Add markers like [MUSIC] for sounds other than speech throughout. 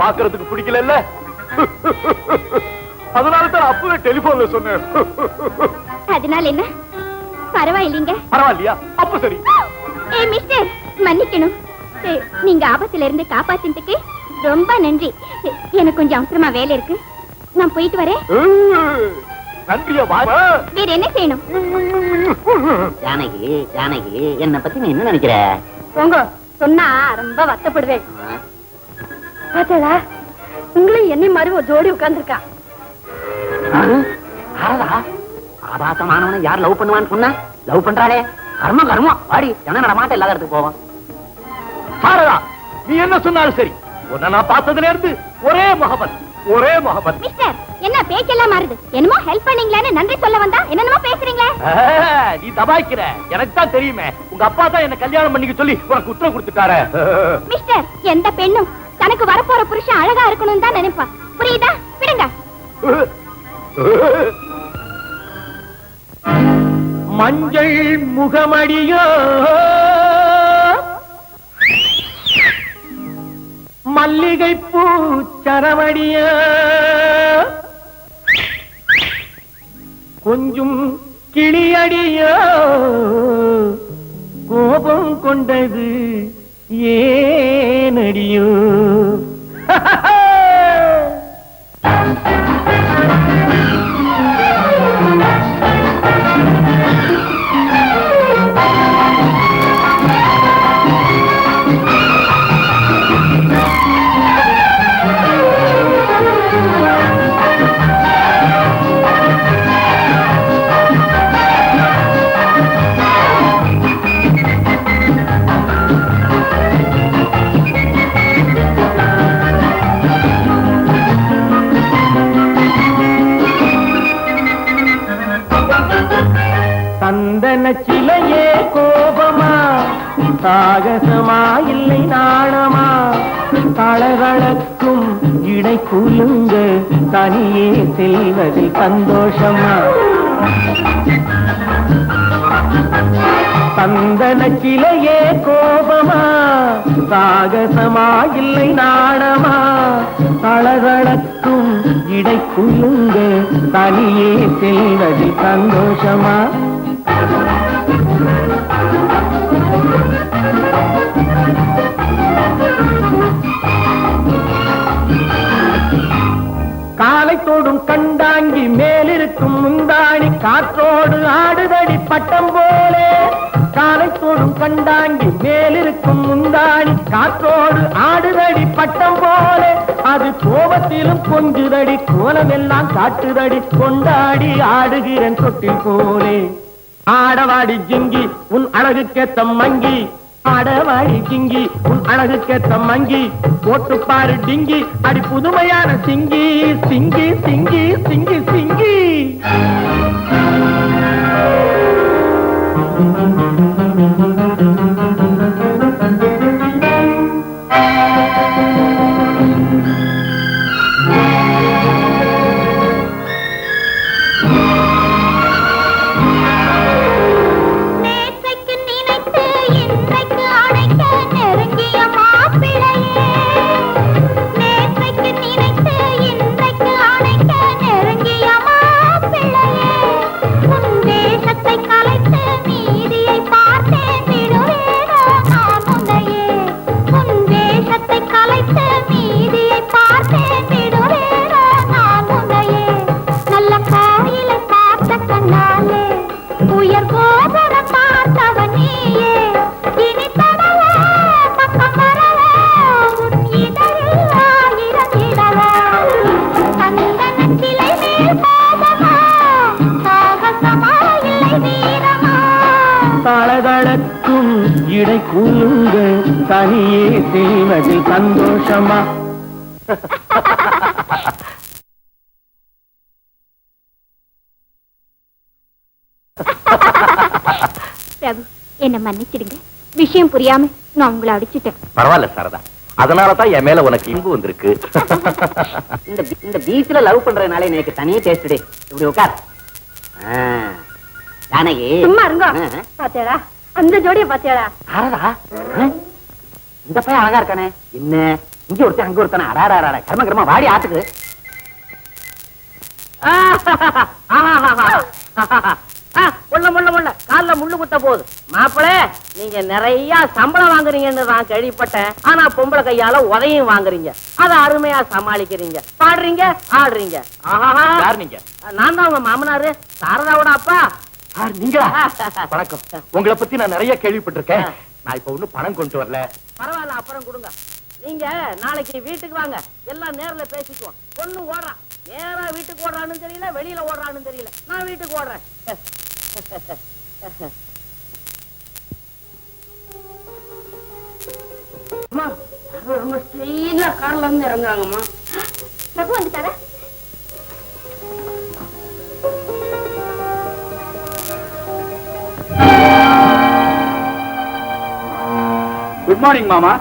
பாக்குறதுக்கு பிடிக்கல அதனால தான் அப்பவே டெலிபோன்ல சொன்னேன். அதனால என்ன? பரவாயில்லைங்க. பரவாயில்லையா? அப்ப சரி. ஏ மிஸ்டர் மன்னிக்கணும். நீங்க ஆபத்துல இருந்து காப்பாத்தினதுக்கு ரொம்ப நன்றி. எனக்கு கொஞ்சம் அவசரமா வேலை இருக்கு. நான் போயிட்டு வரேன். நன்றியா வா வேற என்ன செய்யணும்? ஜானகி ஜானகி என்ன பத்தி நீ என்ன நினைக்கிற? போங்க. சொன்னா ரொம்ப வருத்தப்படுவேன். பாத்தடா உங்களையும் என்னை மாதிரி ஒரு ஜோடி உட்கார்ந்துருக்கா? ஆபாசமானவனை யார் லவ் பண்ணுவான்னு சொன்னா? லவ் பண்றாளே. கர்மம் கர்மம். வாடி ஜன நடமாட்டம் இல்லாத இடத்துக்கு போவோம். சாரதா நீ என்ன சொன்னாலும் சரி. உன்னை நான் பார்த்ததுல இருந்து ஒரே முகமத் ஒரே முகமத் மிஸ்டர் என்ன பேச்செல்லாம் மாறுது? என்னமோ ஹெல்ப் பண்ணீங்களான்னு நன்றி சொல்ல வந்தா என்னென்னமோ பேசுறீங்களே? நீ தபாய்க்கிற. எனக்கு தான் தெரியுமே. உங்க அப்பா தான் என்ன கல்யாணம் பண்ணிக்க சொல்லி உனக்கு உத்தரவு கொடுத்துட்டாரு. மிஸ்டர் எந்த பெண்ணும் தனக்கு வரப்போற புருஷன் அழகா இருக்கணும் தான் நினைப்பா. புரியுதா? விடுங்க. மஞ்சள் முகமடியோ? மல்லிகை பூ சரமடியோ கொஞ்சம் கிளியடியோ? கோபம் கொண்டது ஏனடியோ? சந்தன [LAUGHS] சாகசமா இல்லை நாணமா? தளகளக்கும் இடை குலுங்க தனியே செல்வதில் சந்தோஷமா? சந்தன சிலையே கோபமா? சாகசமா இல்லை நாணமா? தளகளக்கும் இடை குலுங்க தனியே செல்வதில் சந்தோஷமா? தண்டாங்கி மேலிருக்கும் முந்தாணி காற்றோடு ஆடுதடி பட்டம் போலே. காலை தோடும் கண்டாங்கி மேலிருக்கும் முந்தாணி காற்றோடு ஆடுதடி பட்டம் போலே. அது கோபத்திலும் கொஞ்சுதடி கோலமெல்லாம் காட்டுதடி கொண்டாடி ஆடுகிறேன் தொட்டில் போலே. ஆடவாடி ஜிங்கி உன் அழகுக்கேத்த மங்கி ஆடவாடி கிங்கி உன் அழகுக்கேத்த மங்கி போட்டு பாரு டிங்கி அடி புதுமையான சிங்கி சிங்கி சிங்கி சிங்கி சிங்கி. தளதளக்கும் இடை கூலுங்க தனியே செல்வதில் சந்தோஷமா? பிரபு என்ன மன்னிச்சிடுங்க. விஷயம் புரியாம நான் உங்களை அடிச்சிட்டேன். பரவாயில்ல சாரதா. அதனால தான் என் மேல உனக்கு இன்பு வந்திருக்கு. இந்த இந்த பீச்ல லவ் பண்றதுனால எனக்கு தனியே டேஸ்ட் இப்படி உட்கார். ஆ. ஜானகி. சும்மா இருங்க. ஆ. அந்த ஜோடிய பாத்தியாடா ஆ? இந்த பையன் அழகா இருக்கானே. என்ன? இங்க ஒருத்தன் அங்க ஒருத்தன? அடாடா அடாடா கர்ம கர்ம வாடி ஆத்துக்கு. முள்ள முள்ள முள்ள. கால்ல முள்ளு குத்த போகுது. மாப்பிளே நீங்க நிறைய சம்பளம் வாங்குறீங்கன்னு நான் கேள்விப்பட்டேன். ஆனா பொம்பளை கையால உதையும் வாங்குறீங்க. அத அருமையா சமாளிக்கிறீங்க. பாடுறீங்க ஆடுறீங்க. ஆஹாஹா. யார் நீங்க? நான் தான் உங்க மாமனாரு. சாரதாவோட அப்பா. நீங்களா? வணக்கம். உங்களை பத்தி நான் நிறைய கேள்விப்பட்டிருக்கேன். நான் இப்ப ஒண்ணும் பணம் கொண்டு வரல. பரவாயில்ல அப்புறம் கொடுங்க. நீங்க நாளைக்கு வீட்டுக்கு வாங்க. எல்லாம் நேர்ல பேசிக்குவோம். பொண்ணு ஓடுறான் நேரா வீட்டுக்கு ஓடுறான்னு தெரியல வெளியில ஓடுறான்னு தெரியல. நான் வீட்டுக்கு ஓடுறேன். அம்மா ரொம்ப ஸ்டைலா கார்ல இருந்து இறங்குறாங்கம்மா. பிரபு வந்துட்டாரா? குட் மார்னிங் மாமா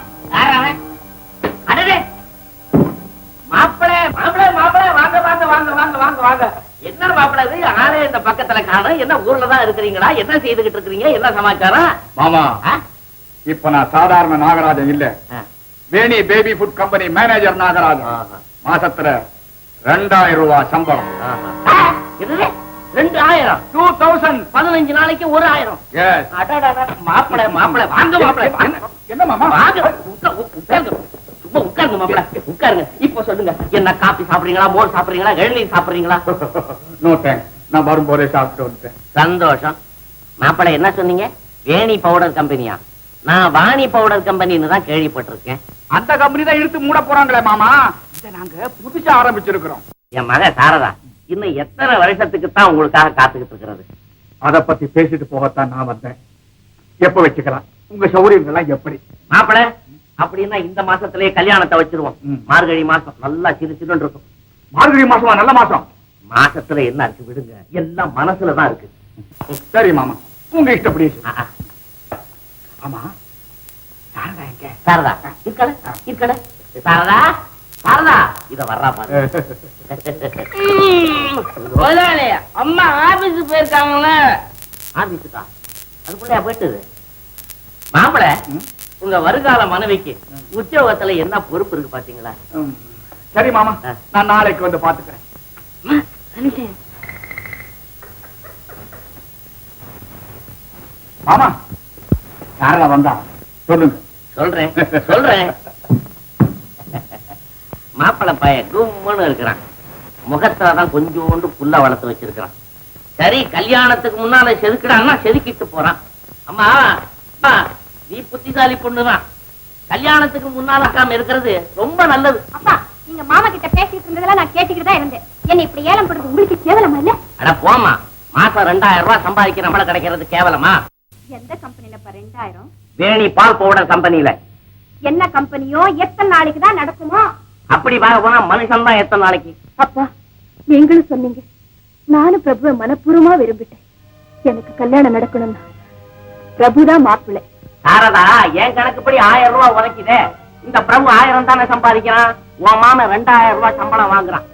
வாங்க, வாங்க, வாங்க, வாங்க, வாங்க, வாங்க. என்ன மாப்பிளை இது? ஆளே இந்த பக்கத்துல காணோம். என்ன ஊர்ல தான் இருக்கிறீங்களா என்ன செய்துகிட்டு இருக்கிறீங்க என்ன சமாச்சாரம் மாமா? இப்ப நான் சாதாரண நாகராஜன் இல்ல. Veni baby food company manager Nagarajan. மாசத்துல ரெண்டாயிரம் ரூபாய் சம்பளம்? ரெண்டு ஆயிரம் டூ தௌசண்ட் பதினஞ்சு நாளைக்கு ஒரு ஆயிரம். மாப்பிளை மாப்பிளை வாங்க மாப்பிளை. என்ன மாமா? வாங்க உட்காருங்க. சும்மா உட்காருங்க மாப்பிளை உட்காருங்க. இப்போ சொல்லுங்க என்ன காபி சாப்பிடுறீங்களா மோர் சாப்பிடுறீங்களா இளநீர் சாப்பிடுறீங்களா? [LAUGHS] நோ தேங்க்ஸ் நான் வரும்போதே சாப்பிட்டு வந்துட்டேன். சந்தோஷம். மாப்பிள்ளை என்ன சொன்னீங்க? வேணி பவுடர் கம்பெனியா? நான் வாணி பவுடர் கம்பெனின்னு தான் கேள்விப்பட்டிருக்கேன். அந்த கம்பெனி தான் இழுத்து மூட போறாங்களே மாமா? இதை நாங்க புதுசா ஆரம்பிச்சிருக்கிறோம். என் மக சாரதா இன்னும் எத்தனை வருஷத்துக்கு தான் உங்களுக்காக காத்துக்கிட்டு இருக்கிறது? அத பத்தி பேசிட்டு போகத்தான் நான் வந்தேன். எப்ப வச்சுக்கலாம்? உங்க சௌகரியங்கள் எல்லாம் எப்படி? மாப்பிள்ளை அப்படின்னா இந்த மாசத்திலேயே கல்யாணத்தை வச்சிருவோம். மார்கழி மாசம் நல்லா சிறு சிறுன்னு இருக்கும். மார்கழி மாசமா? நல்ல மாசம்? மாசத்துல என்ன இருக்கு விடுங்க. எல்லாம் மனசுல தான் இருக்கு. சரி மாமா. உங்க இஷ்டப்படி. ஆமா. சாரதா எங்க? சாரதா. இருக்கல? இருக்கல? சாரதா? சாரதா இத வர்றா பாரு. முதலாளி அம்மா ஆபீஸ் போயிருக்காங்களே ஆபீஸுக்கா? அதுக்குள்ளயா போயிட்டது? மாப்பிள. உங்க வருகால மனைவிக்கு உத்தியோகத்துல என்ன பொறுப்பு இருக்கு பாத்தீங்களா. சரி மாமா. நான் நாளைக்கு வந்து பாத்துக்கிறேன். மாமா யாரா வந்தா. சொல்லுங்க. சொல்றேன் சொல்றேன். மாப்பிள பைய கும்முன்னு இருக்கிறான். முகத்துல தான் கொஞ்சோண்டு புல்ல வளர்த்து வச்சிருக்கிறான். சரி கல்யாணத்துக்கு முன்னால செதுக்கிடான்னா செதுக்கிட்டு போறான். அம்மா அம்மா, நீ புத்திசாலி பொண்ணுதான். கல்யாணத்துக்கு முன்னால இருக்கிறது ரொம்ப நல்லது. அப்பா நீங்க மாமா கிட்ட பேசிட்டு இருந்ததெல்லாம் நான் கேட்டுக்கிட்டு தான் இருந்தேன். என்ன இப்படி ஏலம் போடுறது உங்களுக்கு கேவலமா இல்ல? அட போமா மாசம் ரெண்டாயிரம் ரூபாய் சம்பாதிக்கிற நம்மள கிடைக்கிறது கேவலமா? எந்த கம்பெனிலப்பா ரெண்டாயிரம்? வேணி பால் பவுடர் கம்பெனில என்ன கம்பெனியோ எத்தனை நாளைக்கு தான் நடக்குமோ அப்படி பார்க்க போனா மனுஷன் தான் எத்தனை நாளைக்கு? அப்பா நீங்களும் சொன்னீங்க. நானும் பிரபுவை மனப்பூர்வமா விரும்பிட்டேன். எனக்கு கல்யாணம் நடக்கணும்னா பிரபுதான் மாப்பிள்ளை. சாரதா என் கணக்குப்படி ஆயிரம் ரூபாய் உதைக்குதே. இந்த பிரபு ஆயிரம் தானே சம்பாதிக்கிறான்? உன் மாமன் ரெண்டாயிரம் ரூபாய் சம்பளம் வாங்குறான்.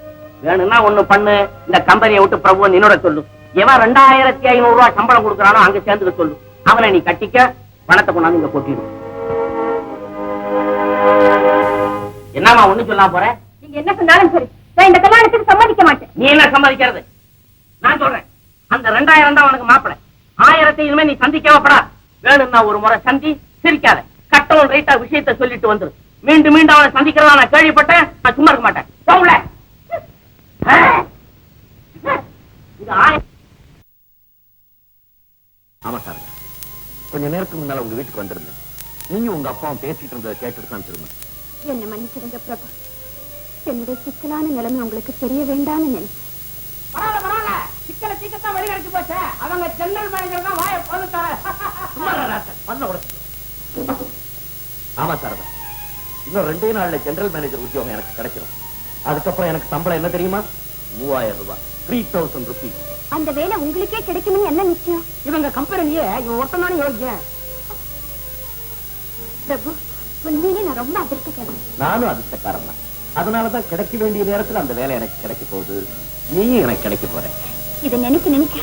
வேணும்னா ஒண்ணு பண்ணு. இந்த கம்பெனியை விட்டு பிரபு நின்னோட சொல்லு. எவன் ரெண்டாயிரத்தி ஐநூறு ரூபாய் சம்பளம் கொடுக்கறானோ அங்க சேர்ந்துக்க சொல்லு. அவனை நீ கட்டிக்க பணத்தை கொண்டாந்து இங்க கொட்டிடு. என்னம்மா ஒண்ணு சொல்லாம போற? நீங்க என்ன சொன்னாலும் சரி. நான் இந்த கல்யாணத்துக்கு சம்மதிக்க மாட்டேன். நீ என்ன சம்பாதிக்கிறது நான் சொல்றேன். அந்த ரெண்டாயிரம் தான் உனக்கு மாப்பிளை. ஆயிரத்தை இனிமே நீ சந்திக்கவப்படா வேணும்னா ஒரு முறை சந்தி சிரிக்காத. கட்டவும் ரைட்டா விஷயத்தை சொல்லிட்டு வந்துரு. மீண்டும் மீண்டும் அவனை சந்திக்கிறதா நான் கேள்விப்பட்டேன். நான் சும்மா இருக்க மாட்டேன். போகல இது ஆயிரம் ஆமா சார். கொஞ்ச நேரத்துக்கு முன்னால உங்க வீட்டுக்கு வந்திருந்தேன். நீங்க உங்க அப்பாவும் பேசிட்டு இருந்ததை கேட்டுட்டு தான் திரும்ப என்ன மன்னிச்சிடுங்க பிரபு. என்னுடைய சிக்கலான நிலைமை உங்களுக்கு தெரிய வேண்டாம்னு நினைச்சேன் பரவாயில்ல பரவாயில்ல. சிக்கல சீக்கிரம் வழி கிடைச்சு போச்சு. அவங்க ஜெனரல் மேனேஜர் தான் வாய பொண்ணு தர ஆமா சாரதா. இன்னும் ரெண்டே நாள்ல ஜெனரல் மேனேஜர் உத்தியோகம் எனக்கு கிடைச்சிடும் அதுக்கப்புறம் எனக்கு சம்பளம் என்ன தெரியுமா? மூவாயிரம் ரூபாய். த்ரீ தௌசண்ட் ருபீஸ் அந்த வேலை உங்களுக்கே கிடைக்கும்னு என்ன நிச்சயம்? இவங்க கம்பெனியே இவன் ஒருத்தனானே யோகியன். பிரபு உண்மையிலே நான் ரொம்ப அதிர்ஷ்டக்காரன். நானும் அதிர்ஷ்டக்காரன் தான். அதனாலதான் கிடைக்க வேண்டிய நேரத்துல அந்த வேலை எனக்கு கிடைக்க போகுது. நீயும் எனக்கு கிடைக்க போற. இதை நினைக்க நினைக்க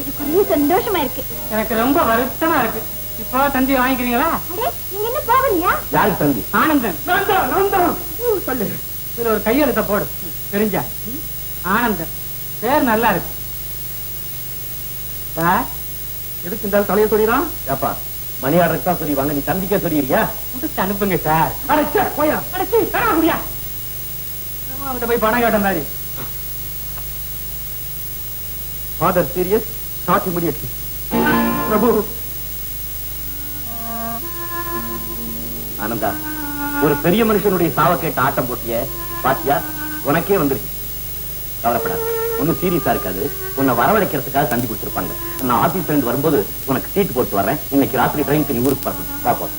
எனக்கு சந்தோஷமா இருக்கு. எனக்கு ரொம்ப வருத்தமா இருக்கு. இப்போ தந்தி வாங்கிக்கிறீங்களா? அடே நீங்க என்ன போகலையா யாருக்கு தந்தி? ஆனந்தன். சொல்லு. இதுல ஒரு கையெழுத்த போடு. தெரிஞ்சா? ஆனந்தன். பேர் நல்லா இருக்கு. எதுக்கு இந்த தலையை சொல்லிடுறான் ஏப்பா மணி ஆர்டருக்கு தான் சொல்லிடுவாங்க நீ தந்திக்க சொல்லிடுறியா? முடிச்சு அனுப்புங்க சார். அடைச்சா போயா. அடைச்சி தர முடியா அவங்கிட்ட போய் பணம் கேட்ட மாதிரி. Father serious not immediately Prabhu. Ananda ஒரு பெரிய மனுஷனுடைய சாவ கேட்ட ஆட்டம் போட்டிய பாத்தியா? உனக்கே வந்துருச்சு கவலைப்படாத. ஒன்றும் சீரியஸா இருக்காது. உன்னை வரவழைக்கிறதுக்காக தந்தி கொடுத்துருப்பாங்க. நான் ஆபீஸ்ல இருந்து வரும்போது உனக்கு சீட் போட்டு வரேன் இன்னைக்கு ராத்திரி ட்ரெயினுக்கு நீ ஊருக்கு பார்க்கணும் பாப்போம்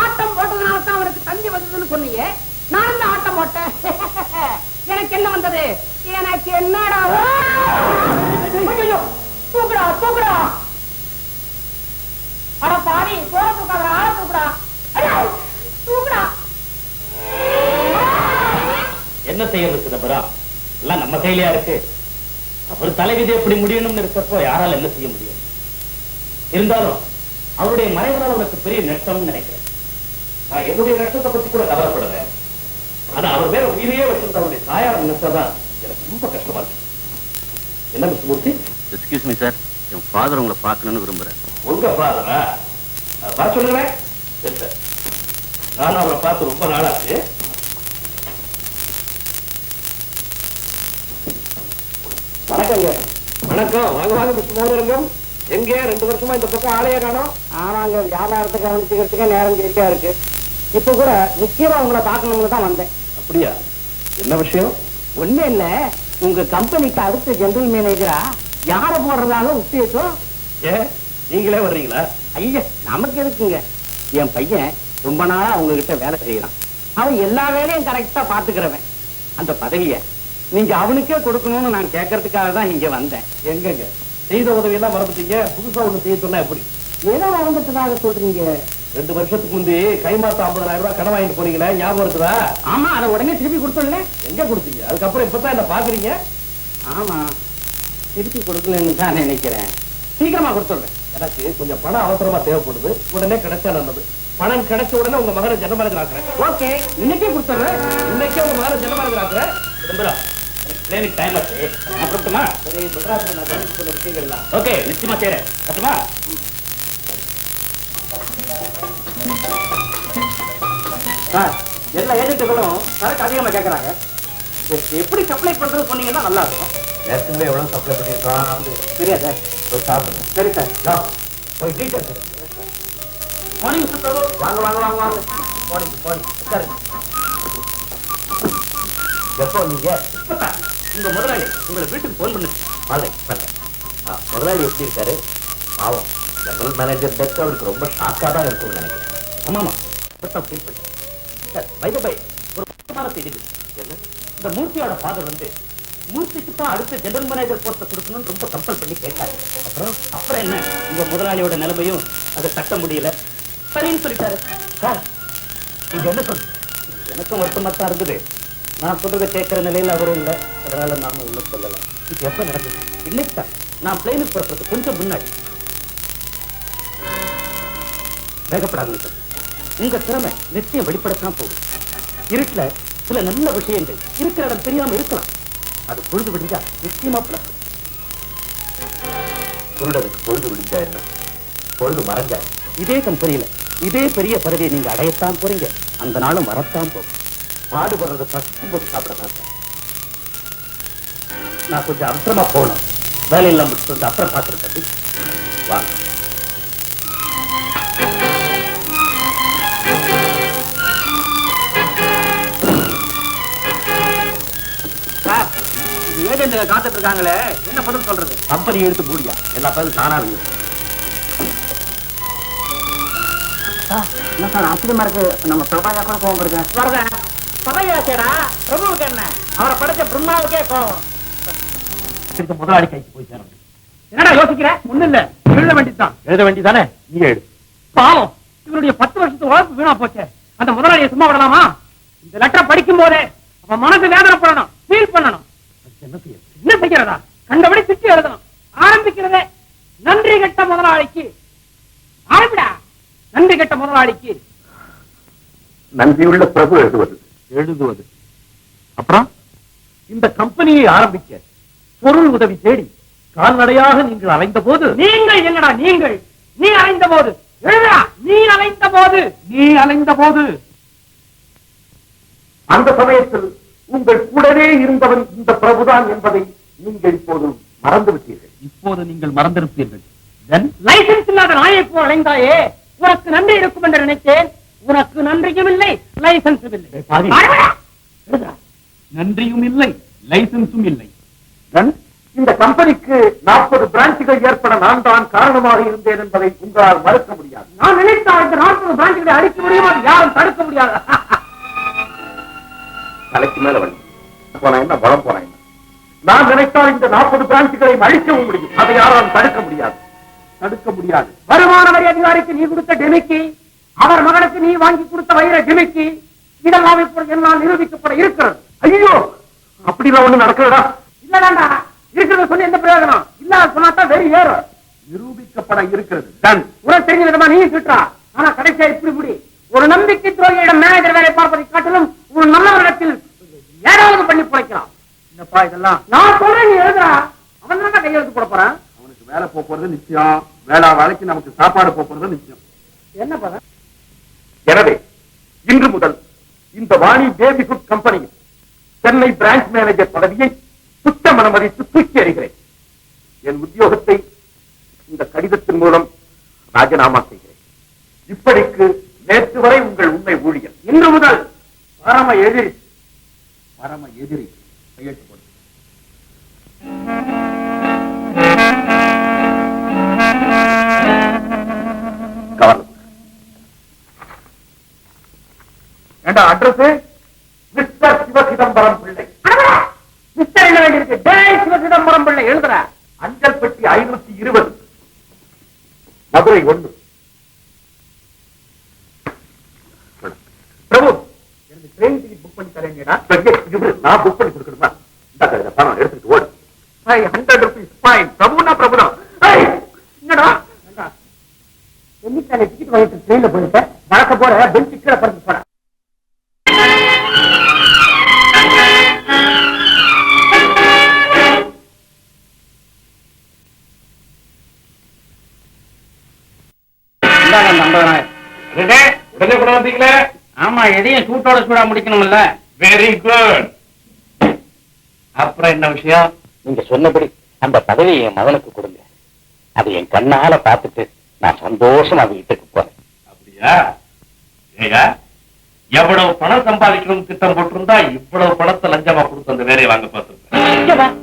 ஆட்டம் போட்டதுனால தான் அவனுக்கு தந்தி வந்ததுன்னு சொன்னீங்க. நான் தான் ஆட்டம் போட்டேன்? [LAUGHS] எனக்கு என்ன வந்தது? எனக்கு என்னடா? தூக்குடா தூக்குடா அட பாவி போற தூக்காத ஆள தூக்குடா ஐயோ, தூக்குடா என்ன செய்யறது சிதம்பரம்? எல்லாம் நம்ம கையிலயா இருக்கு. அவர் தலைவிதி எப்படி முடியணும்னு இருக்கப்போ யாரால என்ன செய்ய முடியும்? இருந்தாலும் அவருடைய மறைவதால் உனக்கு பெரிய நஷ்டம்னு நினைக்கிறேன். நான் என்னுடைய நஷ்டத்தை பத்தி கூட கவலைப்படுறேன். ஆனா அவர் வேற உயிரையே வச்சிருந்த அவருடைய தாயார் நினைச்சா எனக்கு ரொம்ப கஷ்டமா இருக்கு. என்ன miss Murthy? Excuse me sir என் ஃபாதர் உங்களை பார்க்கணும்னு விரும்புறேன் உங்க ஃபாதரா வர சொல்லுங்களேன். நானும் அவரை பார்த்து ரொம்ப நாளாச்சு. வணக்கங்க. வணக்கம். வாங்க வாங்க மிஸ் மோகரங்கம் எங்க? ரெண்டு வருஷமா இந்த பக்கம் ஆளையே காணோம். ஆமாங்க வியாபாரத்தை கவனிச்சுக்கிறதுக்கே நேரம் சரியா இருக்கு. இப்ப கூட முக்கியமா உங்களை பார்க்கணும்னு தான் வந்தேன். அப்படியா? என்ன விஷயம்? ஒண்ணு இல்ல. உங்க கம்பெனிக்கு அடுத்த ஜெனரல் மேனேஜரா யார போடுறதாக உத்தேசம் ஏ நீங்களே வர்றீங்களா? ஐயா நமக்கு இருக்குங்க என் பையன் ரொம்ப நாளா உங்ககிட்ட வேலை செய்யறான் அவன் எல்லா வேலையும் கரெக்டா பாத்துக்கிறவன் அந்த பதவிய நீங்க அவனுக்கே கொடுக்கணும்னு நான் கேட்கறதுக்காக தான் இங்க வந்தேன். எங்கங்க? செய்த உதவி எல்லாம் மறந்துட்டீங்க? புதுசா ஒண்ணு செய்ய சொன்னா எப்படி? ஏதோ நடந்துட்டதாக சொல்றீங்க. ரெண்டு வருஷத்துக்கு முந்தி கைமாத்த ஐம்பதாயிரம் ரூபாய் கடன் வாங்கிட்டு போனீங்களே ஞாபகம் இருக்குதா? ஆமா அதை உடனே திருப்பி கொடுத்துடல. எங்க கொடுத்தீங்க? அதுக்கப்புறம் இப்பதான் என்ன பாக்குறீங்க? ஆமா. திருப்பி கொடுக்கலன்னு தான் நினைக்கிறேன். சீக்கிரமா கொடுத்துடுறேன் எனக்கு கொஞ்சம் பணம் அவசரமா தேவைப்படுது. உடனே கிடைச்சா நல்லது. பணம் கிடைச்ச உடனே உங்க மகனை ஜனமரத்தில் ஆக்குறேன். ஓகே இன்னைக்கே கொடுத்துடுறேன். இன்னைக்கே உங்க மகனை ஜனமரத்தில் ஆக்குறேன். கிளினிக் டைம் ஆச்சு. அப்புறமா சரி மெட்ராஸ்ல நான் கவனிச்சு சொன்ன விஷயங்கள்லாம். ஓகே நிச்சயமா செய்றேன் கட்டுமா சார் எல்லா ஏஜென்ட்டுகளும் சரக்கு அதிகமா கேட்கறாங்க எப்படி சப்ளை பண்றது சொன்னீங்கன்னா நல்லா இருக்கும். ஏற்கனவே எவ்வளவு சப்ளை பண்ணிருக்கான் சரியா சார் போய் சாப்பிடுங்க. சரி சார். போய் டீச்சர் மார்னிங் சுத்தரவு வாங்க வாங்க வாங்க வாங்க. போனீங்க போனீங்க. உட்காருங்க. எப்போ நீங்க? இப்பதான். உங்க முதலாளி உங்களை வீட்டுக்கு போன் பண்ணு. வாங்க பண்ண முதலாளி எப்படி இருக்காரு? பாவம். ஜெனரல் மேனேஜர் டெஸ்ட் அவருக்கு ரொம்ப ஷாக்கா தான் இருக்கும்னு நினைக்கிறேன். ஆமாமா. இப்பதான் ஃபீல் பண்ணி சார் பை ஒரு முக்கியமான செய்தி. என்ன? இந்த மூர்த்தியோட ஃபாதர் வந்து மூர்த்திக்கு தான் அடுத்த ஜெனரல் மேனேஜர் போஸ்ட கொடுக்கணும்னு ரொம்ப கம்பல் பண்ணி கேட்டாரு. அப்புறம் அப்புறம் என்ன? உங்க முதலாளியோட நிலைமையும் அதை தட்ட முடியல. சரின்னு சொல்லிட்டாரு. சார் நீங்க என்ன சொல்றீங்க எனக்கும் வருத்தமா தான் இருந்தது. நான் சொல்றதை கேட்கிற நிலையில அவரும் இல்ல. அதனால நாம ஒண்ணும் சொல்லல. இது எப்ப நடந்தது இன்னைக்கு தான் நான் பிளைனுக்கு புறப்படுறது கொஞ்சம் முன்னாடி. வேகப்படாதீங்க சார் உங்க திறமை நிச்சயம் வெளிப்படத்தான் போகும் இருட்டுல சில நல்ல விஷயங்கள் இருக்கிற இடம் தெரியாம இருக்கலாம். அது பொழுது விடிஞ்சா நிச்சயமா பிளக்கும் குருடனுக்கு பொழுது விடிஞ்சா என்ன? பொழுது மறைஞ்சா இதே கம்பெனியில இதே பெரிய பதவியை நீங்க அடையத்தான் போறீங்க. அந்த நாளும் வரத்தான் போகும். பாடுபடுறத பசிக்கும் போது சாப்பிடலாம் சார் நான் கொஞ்சம் அவசரமா போகணும். வேலையெல்லாம் முடிச்சுட்டு வந்து அப்புறம் பாக்குறேன் தம்பி. வாங்க. ஏஜென்ட் காத்துட்டு இருக்காங்களே என்ன பதில் சொல்றது? கம்பெனி எடுத்து மூடியா? எல்லா பேரும் தானா இருக்கு என்ன சார் ஆச்சரியமா இருக்கு. நம்ம பிரபாயா கூட கோவம் இருக்கு வரதேன் பதவியாச்சேடா பிரபுவுக்கு என்ன? அவரை படைச்ச பிரம்மாவுக்கே கோவம். திரும்ப முதலாளி கைக்கு போய் சேரணும். என்னடா யோசிக்கிற? ஒண்ணு இல்ல. எழுத வேண்டியதுதான். எழுத வேண்டியதானே? நீ எழுது பாவம். இவருடைய பத்து வருஷத்து உழைப்பு வீணா போச்சே. அந்த முதலாளியை சும்மா விடலாமா? இந்த லெட்டர் படிக்கும் போதே அவன் மனசு வேதனைப்படணும் ஃபீல் பண்ணணும். என்ன செய்ய? என்ன செய்யறதா கண்டபடி திட்டி எழுதணும். ஆரம்பிக்கிறதே நன்றி கெட்ட முதலாளிக்கு. ஆரம்பிடா. நன்றி கெட்ட முதலாளிக்கு. நன்றியுள்ள பிரபு எழுதுவது. எழுதுவது. அப்புறம் இந்த கம்பெனியை ஆரம்பிக்க. பொருள் உதவி தேடி கால்நடையாக நீங்கள் அலைந்த போது நீங்கள் என்னடா நீங்கள்? நீ அலைந்த போது நீ அலைந்த போது நீ அலைந்த போது அந்த சமயத்தில் உங்கள் கூடவே இருந்தவன் இந்த பிரபுதான் என்பதை நீங்கள் இப்போது மறந்து விட்டீர்கள் இப்போது நீங்கள் மறந்திருப்பீர்கள். லைசன்ஸ் இல்லாத நாயை போ அலைந்தாயே. உனக்கு நன்றி இருக்கும் என்று நினைத்தேன். உனக்கு நன்றியும் இல்லை லைசன்ஸும் இல்லை. நன்றியும் இல்லை லைசன்ஸும் இல்லை. இந்த கம்பெனிக்கு நாற்பது பிரான்ச்சுகள் ஏற்பட நான் தான் காரணமாக இருந்தேன் என்பதை உங்களால் மறுக்க முடியாது. நான் நினைத்தால் இந்த நாற்பது பிரான்ச்சுகளை அடிக்க முடியும்? அது யாரும் தடுக்க முடியாது. [LAUGHS] தலைக்கு மேல வண்டி போனா என்ன? பலம் போனா என்ன? நான் நினைத்தால் இந்த நாற்பது பிரான்ச்சுகளை அழிக்கவும் முடியும். அதை யாராலும் தடுக்க முடியாது. தடுக்க முடியாது. வருமான வரி அதிகாரிக்கு நீ கொடுத்த டெமிக்கி அவர் மகனுக்கு நீ வாங்கி கொடுத்த வைர டெமிக்கி இதெல்லாம் இப்பொழுது என்னால் நிரூபிக்கப்பட இருக்கிறது. ஐயோ! அப்படிலாம் ஒண்ணு நடக்கிறதா இல்லடாண்டா இருக்கிறத சொல்லி எந்த பிரயோஜனம்? இல்லாத சொன்னாதான் வெறி ஏறும். நிரூபிக்கப்பட இருக்கிறது. டன் உனக்கு தெரிஞ்ச விதமா நீ சுற்றா? ஆனா கடைசியா இப்படி இப்படி ஒரு நம்பிக்கை துரோகியிடம் மேனேஜர் வேலை பார்ப்பதை காட்டிலும் ஒரு நல்லவரிடத்தில் ஏதாவது பண்ணி பிழைக்கலாம். என்னப்பா இதெல்லாம்? நான் சொல்றேன் நீ எழுதுறா அவன் தான் கையெழுத்து போட போறான். அவனுக்கு வேலை போறது நிச்சயம். வேளா வேலைக்கு நமக்கு சாப்பாடு போறது நிச்சயம். என்ன பதம்? எனவே இன்று முதல் இந்த வாணி பேபி ஃபுட் கம்பெனியில் சென்னை பிரான்ச் மேனேஜர் பதவியை சுத்த மனமதித்து தூக்கி அறிகிறேன் என் உத்தியோகத்தை இந்த கடிதத்தின் மூலம் ராஜினாமா செய்கிறேன். இப்படிக்கு நேற்று வரை உங்கள் உண்மை ஊழியர். இன்று முதல் பரம எதிரி பரம எதிரி கையெழுத்து போடு governor address mister Siva Chidambaram Pillai. என்ன வேண்டியிருக்கு டேய் சிதம்பரம் பிள்ளை எழுதுற அஞ்சல் பெட்டி ஐநூத்தி இருபது. மதுரை ஒன்று. பிரபு எனக்கு ட்ரெயின் டிக்கெட் புக் பண்ணி தரேங்கடா நான் புக் பண்ணி கொடுக்கணுமா? இந்த பணம் எடுத்துட்டு ஓடு. ஃபைவ் ஹண்ட்ரட் ருபீஸ் ஃபைன் பிரபுனா பிரபுதான். ஏய், என்னடா? என்னைக்கான டிக்கெட் வாங்கிட்டு ட்ரெயின்ல போயிட்டு வழக்க போற பெஞ்ச் கீழே படுத்து எதையும் சூட்டோட சூடா முடிக்கணும்ல? வெரி குட் அப்புறம் என்ன விஷயம்? நீங்க சொன்னபடி அந்த பதவியை என் மகனுக்கு கொடுங்க. அதை என் கண்ணால பார்த்துட்டு நான் சந்தோஷமா வீட்டுக்கு போறேன். அப்படியா? எவ்வளவு பணம் சம்பாதிக்கணும் திட்டம் போட்டிருந்தா இவ்வளவு பணத்தை லஞ்சமா கொடுத்து அந்த வேலையை வாங்க பார்த்திருப்பேன்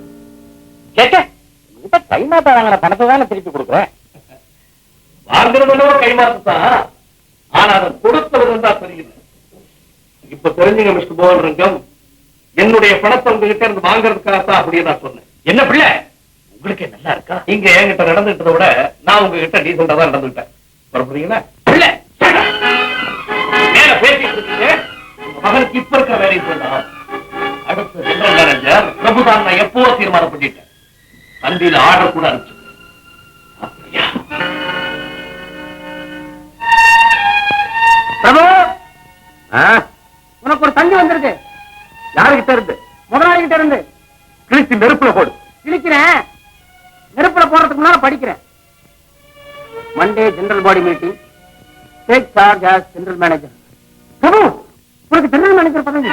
கேட்க உங்ககிட்ட கைமாத்தா வாங்கின பணத்தை தானே திருப்பி கொடுக்குறேன். வாங்குறதுல கைமாத்து தான் ஆனா அதை கொடுத்தது தான் தெரியல இப்ப தெரிஞ்சுங்க மிஸ்டர் மோகன் ரங்கம் என்னுடைய பணத்தை உங்ககிட்ட இருந்து வாங்குறதுக்காக தான் அப்படியே நான் சொன்னேன். என்ன பிள்ளை? உங்களுக்கு நல்லா இருக்கா? இங்க என்கிட்ட நடந்துட்டதை விட நான் உங்ககிட்ட டீசெண்டா தான் நடந்துட்டேன் புறப்படுறீங்களா பிள்ளை! மேல பேசிட்டு இருக்கீங்க. உங்க மகனுக்கு இப்ப இருக்கிற வேலையை சொல்லலாம் அடுத்த ஜெனரல் மேனேஜர் பிரபுதான் நான் எப்போ தீர்மானம் பண்ணிட்டேன் தந்தியில ஆர்டர் கூட அனுப்பிச்சு. அப்படியா? General body meeting take charge as general manager Prabhu உனக்கு ஜெனரல் மேனேஜர் பதவி.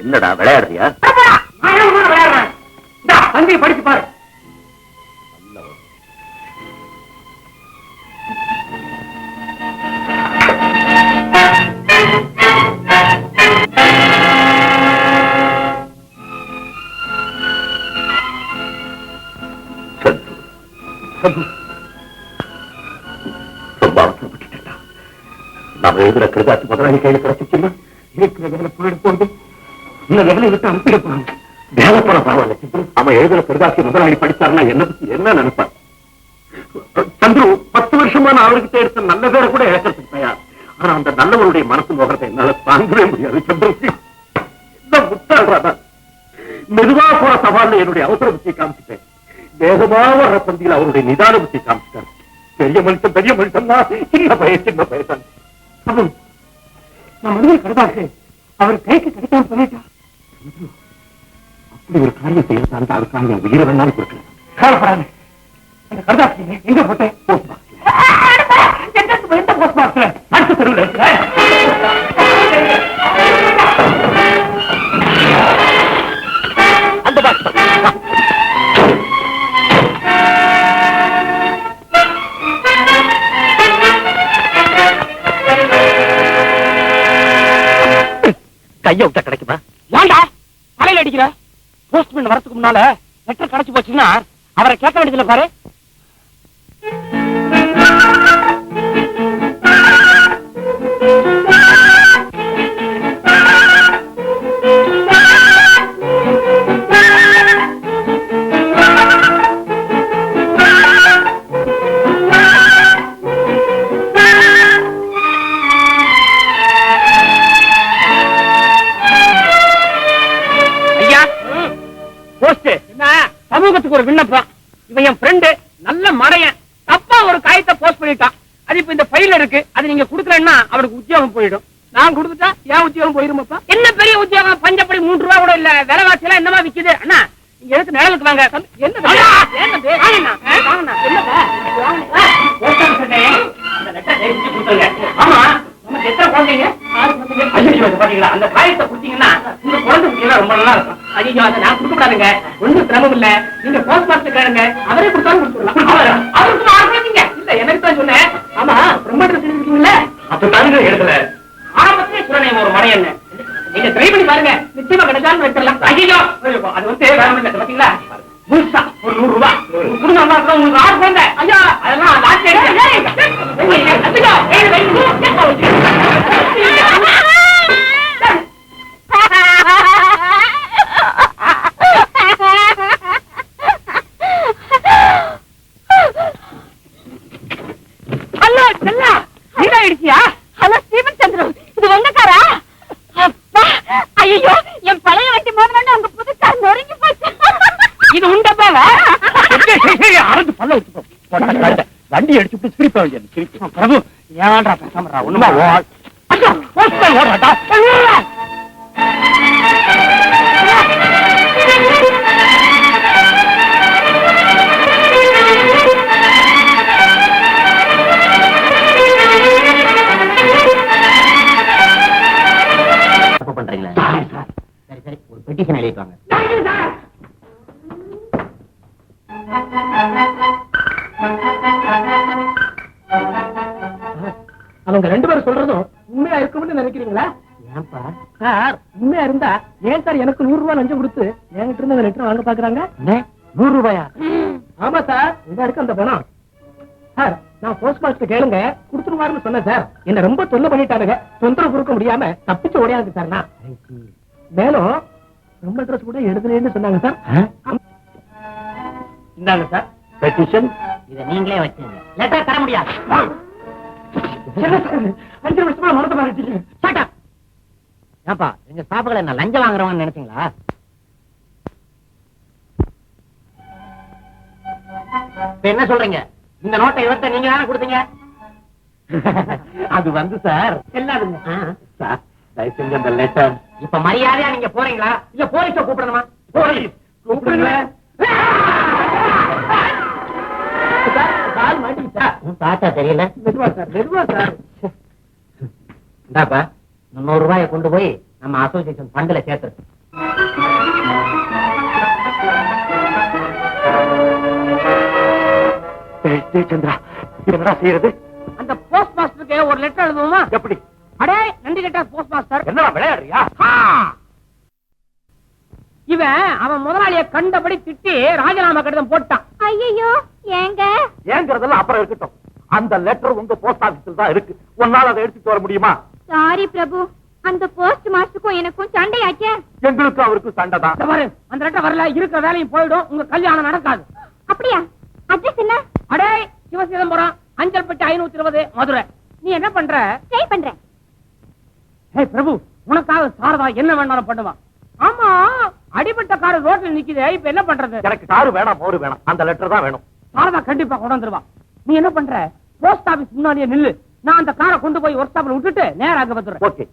என்னடா விளையாடுறியா? படிச்சு பாரு. ரொம்ப எழுதுற முதலாளி கையில கிடைச்சிச்சுன்னா இருக்கிற வேலை இந்த விட்டு அனுப்பிட போறாங்க. வேலை போற பரவாயில்ல அவன் எழுதுற கருதாசி முதலாளி படிச்சாருன்னா என்ன பத்தி என்ன நினைப்பான் சந்துரு பத்து வருஷமா நான் அவர்கிட்ட எடுத்த நல்ல பேரை கூட இழக்கிறதுக்கு தயார். ஆனா அந்த நல்லவருடைய மனசு முகத்தை என்னால தாங்கவே முடியாது சந்திரசி இந்த மெதுவா போற சவால்ல என்னுடைய அவசர புத்தியை காமிச்சிட்டேன். வேகமா வர்ற பந்தியில் அவருடைய நிதான புத்தியை காமிச்சிட்டார். பெரிய மனுஷன் பெரிய மனுஷன் தான் சின்ன பையன் சின்ன பையன் நான் மனுவை கடதாக்கு அவர் கைக்கு கிடைக்காம சொல்லிட்டா அப்படி ஒரு காரியம் செய்யறதா அதுக்காக என் உயிரை வேணாலும் கொடுக்கல காலப்படாது அந்த கடதாக்கு எங்க போட்டேன் போஸ்ட் பாக்ஸ். எந்த போஸ்ட் மாஸ்டர் அடுத்த தெருவில் இருக்கிறேன் கைய விட்டா கிடைக்குமா? ஏன்டா தலையில அடிக்கிற? போஸ்ட்மேன் வரதுக்கு முன்னால லெட்டர் கிடைச்சு போச்சுன்னா அவரை கேட்க வேண்டியதுல பாரு. சமூகத்துக்கு ஒரு விண்ணப்பம். இவன் என் ஃப்ரெண்டு நல்ல மடையன். தப்பா ஒரு காயத்தை போஸ்ட் பண்ணிட்டான். அது இப்ப இந்த ஃபைல்ல இருக்கு. அது நீங்க குடுக்கலன்னா அவருக்கு உத்தியோகம் போயிடும். நான் கொடுத்துட்டா ஏன் உத்தியோகம் போயிருமாப்பா என்ன பெரிய உத்தியோகம்? பஞ்சப்படி மூன்று ரூபா கூட இல்ல. விலைவாசி எல்லாம் என்னமா விக்குது? அண்ணா நீங்க எதுக்கு நிழலுக்கு வாங்க? என்ன? வாங்கண்ணா, அந்த எத்தனை குழந்தைங்க? பாத்தீங்களா காயத்தை கொடுத்தீங்கன்னா உங்க குழந்தை ரொம்ப நல்லா இருக்கும் ஐயோ அதை நான் கொடுக்க கூடாதுங்க ஒண்ணும் சிரமம் இல்ல. நீங்க போஸ்ட் மாஸ்டர் கேளுங்க. அவரே கொடுத்தாலும் கொடுத்துடலாம். அவர் அவருக்கு குழந்தைங்க. இல்ல எனக்கு தான் சொன்னேன். ஆமா அப்ப தானுங்க எழுதல ஆரம்பத்திலே சொன்னேன் ஒரு என்ன நீங்க ட்ரை பண்ணி பாருங்க. நிச்சயமா கிடைச்சாலும் வச்சிடலாம் ஐயோ, அது வந்து வேற வேண்டியது பிரபு. ஏன்டா பேசாமடா ஒண்ணுமா? பண்றீங்களா. சரி சரி. ஒரு பெட்டிஷன் எழுதிட்டு அவங்க நினைக்கிறீங்களா ஏன்பா? சார் உண்மையா இருந்தா ஏன் சார் எனக்கு நூறு ரூபாய் லஞ்சம் கொடுத்து என்கிட்ட இருந்து லெட்டர் வாங்க பாக்குறாங்க? நூறு ரூபாயா? ஆமா சார். இந்த இருக்கு அந்த பணம். சார் நான் போஸ்ட் மாஸ்டர் கேளுங்க. கொடுத்துருவாருன்னு சொன்னேன் சார். என்ன ரொம்ப தொல்லை பண்ணிட்டாருங்க தொந்தரவு கொடுக்க முடியாம தப்பிச்சு ஓடியாது சார் நான். மேலும் ரொம்ப ட்ரெஸ் கூட எழுதுறேன்னு சொன்னாங்க சார். இந்தாங்க சார். பெட்டிஷன் இத நீங்களே வச்சுங்க. லெட்டர் தர முடியாது. அஞ்சு வருஷமா மனத்தை மாறிட்டீங்க எங்க ஸ்டாஃப்களை என்ன லஞ்சம் வாங்குறவன்னு நினைச்சீங்களா? என்ன சொல்றீங்க? இந்த நோட்டை இவர்த்த நீங்க தானே கொடுத்தீங்க? அது வந்து சார் எல்லாருங்க. சார் தயவு செஞ்சு அந்த லெட்டர் இப்ப மரியாதையா நீங்க போறீங்களா? இல்ல போலீஸ கூப்பிடணுமா? போலீஸ் கூப்பிடுங்க. சார், கால் மாட்டிக்கிச்சா பார்த்தா தெரியல. மெதுவா சார் மெதுவா சார். இந்தாப்பா முன்னூறு ரூபாயை கொண்டு போய் நம்ம அசோசியேஷன் ஃபண்ட்ல சேர்த்து டேய், டேய் சந்திரா என்னடா செய்யறது? அந்த போஸ்ட் மாஸ்டருக்கு ஒரு லெட்டர் எழுதுவோமா? எப்படி? அடே நன்றி கேட்டா போஸ்ட் மாஸ்டர் என்னடா விளையாடுறியா? இவன் அவன் முதலாளிய கண்டபடி திட்டி ராஜினாமா கடிதம் போட்டான். ஐயோ ஏங்க? ஏங்கிறதெல்லாம் அப்புறம் இருக்கட்டும். அந்த லெட்டர் உங்க போஸ்ட் ஆபீஸ்ல தான் இருக்கு. உன்னால அதை எடுத்துட்டு வர முடியுமா? சாரி பிரபு. அந்த போஸ்ட் மாஸ்டருக்கும் எனக்கும் சண்டையாச்சே. எங்களுக்கும் அவருக்கும் சண்டை தான். இந்த பாரு அந்த லெட்டர் வரல இருக்கிற வேலையும் போயிடும் உங்க கல்யாணம் நடக்காது. அப்படியா? அட்ரஸ் என்ன? அடே சிவசிதம்பரம் அஞ்சல் பெட்டி ஐநூத்தி இருபது மதுரை. நீ என்ன பண்ற? ட்ரை பண்றேன். ஹே பிரபு உனக்காக சாரதா என்ன வேணாலும் பண்ணுவா. ஆமா அடிபட்ட கார் ரோட்ல நிக்குது இப்ப என்ன பண்றது? எனக்கு காரு வேணாம் மோரு வேணாம். அந்த லெட்டர் தான் வேணும். சாரதா கண்டிப்பா கொண்டாந்துருவா. நீ என்ன பண்ற? போஸ்ட் ஆபீஸ் முன்னாடியே நில்லு. நான் அந்த காரை கொண்டு போய் ஒர்க் ஷாப்ல விட்டுட்டு நேரம் அங்க வந்துடுறேன். ஓகே